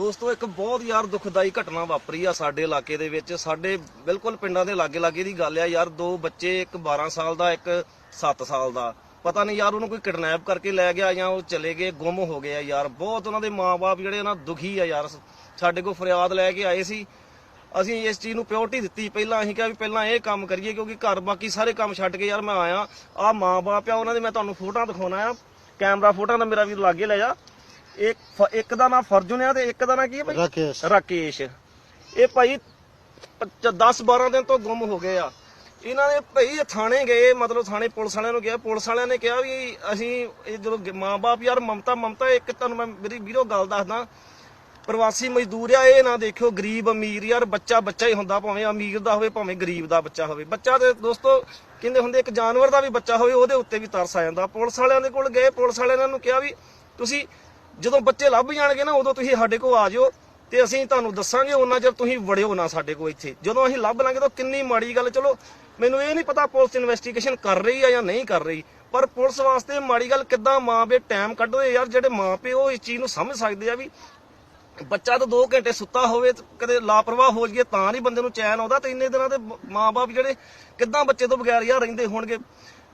ਦੋਸਤੋ, ਇੱਕ ਬਹੁਤ ਯਾਰ ਦੁਖਦਾਈ ਘਟਨਾ ਵਾਪਰੀ ਆ ਸਾਡੇ ਇਲਾਕੇ ਦੇ ਵਿੱਚ। ਸਾਡੇ ਬਿਲਕੁਲ ਪਿੰਡਾਂ ਦੇ ਲਾਗੇ ਲਾਗੇ ਦੀ ਗੱਲ ਆ ਯਾਰ, ਦੋ ਬੱਚੇ, ਇੱਕ 12 ਸਾਲ ਦਾ, ਇੱਕ 7 ਸਾਲ ਦਾ। ਪਤਾ ਨਹੀਂ ਯਾਰ, ਉਹਨੂੰ ਕੋਈ ਕਿਡਨੈਪ ਕਰਕੇ ਲੈ ਗਿਆ ਜਾਂ ਉਹ ਚਲੇ ਗਏ, ਗੁੰਮ ਹੋ ਗਏ ਆ ਯਾਰ। ਬਹੁਤ ਉਹਨਾਂ ਦੇ ਮਾਪੇ ਜਿਹੜੇ ਨਾ, ਦੁਖੀ ਆ ਯਾਰ। ਸਾਡੇ ਕੋਲ ਫਰਿਆਦ ਲੈ ਕੇ ਆਏ ਸੀ। ਅਸੀਂ ਇਸ ਚੀਜ਼ ਨੂੰ ਪਿਓਰਟੀ ਦਿੱਤੀ। ਪਹਿਲਾਂ ਅਸੀਂ ਕਿਹਾ ਵੀ ਪਹਿਲਾਂ ਇਹ ਕੰਮ ਕਰੀਏ, ਕਿਉਂਕਿ ਘਰ ਬਾਕੀ ਸਾਰੇ ਕੰਮ ਛੱਡ ਕੇ ਯਾਰ ਮੈਂ ਆਇਆ। ਆ ਮਾਂ-ਬਾਪ ਆ, ਉਹਨਾਂ ਦੇ ਮੈਂ ਤੁਹਾਨੂੰ ਫੋਟੋਆਂ ਦਿਖਾਉਣਾ ਆ। ਕੈਮਰਾ ਫੋਟੋਆਂ ਦਾ ਮੇਰਾ ਵੀ ਲਾਗੇ ਲੈ ਜਾ। ਇੱਕ ਫ- ਇੱਕ ਦਾ ਨਾਮ ਫਰਜੁਨ ਆ ਤੇ ਇੱਕ ਦਾ ਨਾਮ ਕੀ ਹੈ ਭਾਈ? ਰਾਕੇਸ਼। ਰਾਕੇਸ਼। ਇਹ ਭਾਈ 10 12 ਦਿਨ ਤੋਂ ਗੁੰਮ ਹੋ ਗਏ ਆ। ਇਹਨਾਂ ਨੇ ਭਾਈ ਥਾਣੇ ਗਏ ਮਤਲਬ ਥਾਣੇ ਪੁਲਿਸ ਵਾਲਿਆਂ ਨੂੰ ਕਿਹਾ। ਪੁਲਿਸ ਵਾਲਿਆਂ ਨੇ ਕਿਹਾ ਵੀ ਅਸੀਂ ਇਹ ਜਦੋਂ ਗ- ਮਾਂ-ਬਾਪ ਯਾਰ ਮਮਤਾ ਮਮਤਾ ਇੱਕ ਤੁਹਾਨੂੰ ਮੈਂ ਮੇਰੀ ਵੀਰੋ ਗੱਲ ਦੱਸਦਾ। ਪ੍ਰਵਾਸੀ ਮਜ਼ਦੂਰ ਆ ਇਹ ਨਾ ਦੇਖਿਓ ਗਰੀਬ ਅਮੀਰ ਯਾਰ ਬੱਚਾ ਬੱਚਾ ਹੀ ਹੁੰਦਾ ਭਾਵੇਂ ਅਮੀਰ ਦਾ ਹੋਵੇ ਭਾਵੇਂ ਗਰੀਬ ਦਾ ਬੱਚਾ ਹੋਵੇ। ਬੱਚਾ ਤੇ ਦੋਸਤੋ ਕਹਿੰਦੇ ਹੁੰਦੇ ਇੱਕ ਜਾਨਵਰ ਦਾ ਵੀ ਬੱਚਾ ਹੋਵੇ ਉਹਦੇ ਉੱਤੇ ਵੀ ਤਰਸ ਆ ਜਾਂਦਾ। ਪੁਲਿਸ ਵਾਲਿਆਂ ਦੇ ਕੋਲ ਗਏ ਪੁਲਿਸ ਵਾਲਿਆਂ ਨੇ ਨੂੰ ਕਿਹਾ ਵੀ ਤੁਸੀਂ ਜਦੋਂ ਬੱਚੇ ਲੱਭ ਜਾਣਗੇ ਨਾ, ਉਦੋਂ ਤੁਸੀਂ ਸਾਡੇ ਕੋਲ ਆ ਜਾਓ ਤੇ ਅਸੀਂ ਤੁਹਾਨੂੰ ਦੱਸਾਂਗੇ ਉਹਨਾਂ ਚਿਰ ਤੁਸੀਂ ਵੜਿਓ ਨਾ ਸਾਡੇ ਕੋਲ ਇੱਥੇ। ਜਦੋਂ ਅਸੀਂ ਲੱਭ ਲਾਂਗੇ ਤਾਂ ਕਿੰਨੀ ਮਾੜੀ ਗੱਲ ਚਲੋ, ਮੈਨੂੰ ਇਹ ਨਹੀਂ ਪਤਾ ਪੁਲਿਸ ਇਨਵੈਸਟੀਗੇਸ਼ਨ ਕਰ ਰਹੀ ਆ ਜਾਂ ਨਹੀਂ ਕਰ ਰਹੀ, ਪਰ ਪੁਲਿਸ ਵਾਸਤੇ ਮਾੜੀ ਗੱਲ ਕਿੱਦਾਂ ਮਾਂ ਬੇ ਟਾਈਮ ਕੱਢਦੇ ਯਾਰ, ਜਿਹੜੇ ਮਾਂ ਪਿਓ ਇਸ ਚੀਜ਼ ਨੂੰ ਸਮਝ ਸਕਦੇ ਆ ਵੀ ਬੱਚਾ ਤਾਂ 2 ਘੰਟੇ ਸੁੱਤਾ ਹੋਵੇ, ਕਦੇ ਲਾਪਰਵਾਹ ਹੋ ਜਾਈਏ ਤਾਂ ਨਹੀਂ ਬੰਦੇ ਨੂੰ ਚੈਨ ਆਉਂਦਾ ਤੇ ਇੰਨੇ ਦਿਨਾਂ ਦੇ ਮਾਪੇ ਜਿਹੜੇ ਕਿੱਦਾਂ ਬੱਚੇ ਤੋਂ ਬਗੈਰ ਯਾਰ ਰਹਿੰਦੇ ਹੋਣਗੇ।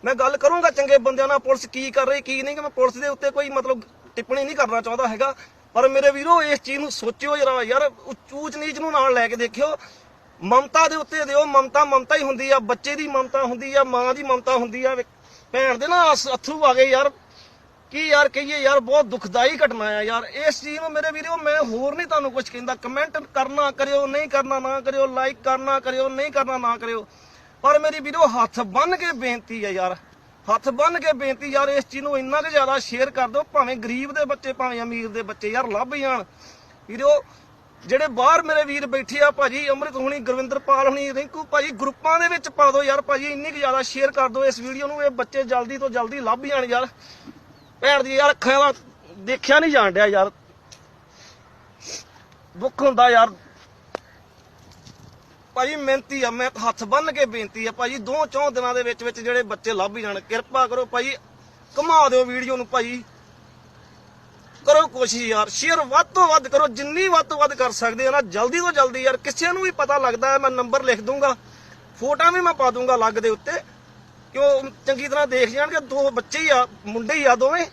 ਮੈਂ ਗੱਲ ਕਰੂੰਗਾ ਚੰਗੇ ਬੰਦਿਆਂ ਨਾਲ ਪੁਲਿਸ ਕੀ ਕਰ ਰਹੀ, ਕੀ ਨਹੀਂ, ਕਿ ਮੈਂ ਪੁਲਿਸ ਦੇ ਉੱਤੇ ਕੋਈ ਮਤਲਬ ਟਿੱਪਣੀ ਨਹੀਂ ਕਰਨਾ ਚਾਹੁੰਦਾ ਹੈਗਾ। ਪਰ ਮੇਰੇ ਵੀਰੋ, ਇਸ ਚੀਜ਼ ਨੂੰ ਸੋਚਿਓ ਜਰਾ, ਯਾਰ, ਉੱਚ ਨੀਚ ਨੂੰ ਨਾਲ ਲੈ ਕੇ ਦੇਖਿਓ। ਮਮਤਾ ਦੇ ਉੱਤੇ ਦਿਓ, ਮਮਤਾ ਮਮਤਾ ਹੀ ਹੁੰਦੀ ਆ, ਬੱਚੇ ਦੀ ਮਮਤਾ ਹੁੰਦੀ ਆ, ਮਾਂ ਦੀ ਮਮਤਾ ਹੁੰਦੀ ਆ। ਭੈਣ ਦੇ ਨਾ ਅਸ- ਅਥਰੂ ਆ ਗਏ ਯਾਰ। ਕੀ ਯਾਰ ਕਹੀਏ, ਯਾਰ, ਬਹੁਤ ਦੁਖਦਾਈ ਘਟਨਾ ਆ ਯਾਰ। ਇਸ ਚੀਜ਼ ਨੂੰ ਮੇਰੇ ਵੀਰੋ, ਮੈਂ ਹੋਰ ਨਹੀਂ ਤੁਹਾਨੂੰ ਕੁਝ ਕਹਿੰਦਾ। ਕਮੈਂਟ ਕਰਨਾ ਕਰਿਓ, ਨਹੀਂ ਕਰਨਾ ਨਾ ਕਰਿਓ ਲਾਈਕ ਕਰਨਾ ਕਰਿਓ, ਨਹੀਂ ਕਰਨਾ ਨਾ ਕਰਿਓ। ਪਰ ਮੇਰੀ ਵੀਰੋ, ਹੱਥ ਬੰਨ ਕੇ ਬੇਨਤੀ ਆ ਯਾਰ। ਹੱਥ ਬੰਨ ਕੇ ਬੇਨਤੀ ਯਾਰ, ਇਸ ਚੀਜ਼ ਨੂੰ ਇੰਨਾ ਕੁ ਜ਼ਿਆਦਾ ਸ਼ੇਅਰ ਕਰ ਦਿਓ, ਭਾਵੇਂ ਗਰੀਬ ਦੇ ਬੱਚੇ, ਭਾਵੇਂ ਅਮੀਰ ਦੇ ਬੱਚੇ, ਯਾਰ ਲੱਭ ਜਾਣ। ਵੀਰੋ, ਜਿਹੜੇ ਬਾਹਰ ਮੇਰੇ ਵੀਰ ਬੈਠੇ ਆ ਭਾਜੀ, ਅੰਮ੍ਰਿਤ ਹੁਣੀ, ਗੁਰਵਿੰਦਰਪਾਲ ਹੁਣੀ, ਰਿੰਕੂ ਭਾਜੀ, ਗਰੁੱਪਾਂ ਦੇ ਵਿੱਚ ਪਾ ਦਿਓ ਯਾਰ ਭਾਜੀ, ਇੰਨੀ ਕੁ ਜ਼ਿਆਦਾ ਸ਼ੇਅਰ ਕਰ ਦਿਓ ਇਸ ਵੀਡੀਓ ਨੂੰ, ਇਹ ਬੱਚੇ ਜਲਦੀ ਤੋਂ ਜਲਦੀ ਲੱਭ ਜਾਣ ਯਾਰ। ਭੈਣ ਦੀ ਯਾਰ ਅੱਖਾਂ ਦਾ ਦੇਖਿਆ ਨਹੀਂ ਜਾਣ ਡਿਆ ਯਾਰ। ਦੁੱਖ ਹੁੰਦਾ ਯਾਰ। ਭਾਜੀ ਮਿਹਨਤੀ ਆ, ਮੈਂ ਹੱਥ ਬੰਨ ਕੇ ਬੇਨਤੀ ਆ ਭਾਜੀ, ਦੋ ਚੌਂ ਦਿਨਾਂ ਦੇ ਵਿੱਚ ਵਿੱਚ ਜਿਹੜੇ ਬੱਚੇ ਲੱਭ ਹੀ ਜਾਣ, ਕਿਰਪਾ ਕਰੋ ਭਾਜੀ, ਘੁਮਾ ਦਿਓ ਵੀਡੀਓ ਨੂੰ ਭਾਜੀ। ਕਰੋ ਕੋਸ਼ਿਸ਼ ਯਾਰ ਸ਼ੇਅਰ ਵੱਧ ਤੋਂ ਵੱਧ ਕਰੋ, ਜਿੰਨੀ ਵੱਧ ਤੋਂ ਵੱਧ ਕਰ ਸਕਦੇ ਆ ਨਾ, ਜਲਦੀ ਤੋਂ ਜਲਦੀ ਯਾਰ, ਕਿਸੇ ਨੂੰ ਵੀ ਪਤਾ ਲੱਗਦਾ ਹੈ, ਮੈਂ ਨੰਬਰ ਲਿਖ ਦੂੰਗਾ, ਫੋਟੋਆਂ ਵੀ ਮੈਂ ਪਾ ਦੂੰਗਾ ਲੱਗ ਦੇ ਉੱਤੇ ਕਿ ਉਹ ਚੰਗੀ ਤਰ੍ਹਾਂ ਦੇਖ ਜਾਣਗੇ, ਦੋ ਬੱਚੇ ਹੀ ਆ, ਮੁੰਡੇ ਹੀ ਆ ਦੋਵੇਂ।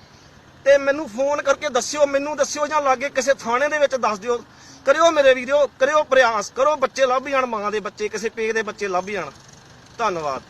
ਤੇ ਮੈਨੂੰ ਫੋਨ ਕਰਕੇ ਦੱਸਿਓ, ਮੈਨੂੰ ਦੱਸਿਓ ਜਾਂ ਲਾਗੇ ਕਿਸੇ ਥਾਣੇ ਦੇ ਵਿੱਚ ਦੱਸ ਦਿਓ। ਕਰਿਓ ਮੇਰੇ ਵੀਡੀਓ ਕਰਿਓ ਪ੍ਰਯਾਸ, ਕਰੋ ਬੱਚੇ ਲੱਭ ਜਾਣ, ਮਾਂ ਦੇ ਬੱਚੇ, ਕਿਸੇ ਪੇ ਦੇ ਬੱਚੇ ਲੱਭ ਜਾਣ। ਧੰਨਵਾਦ।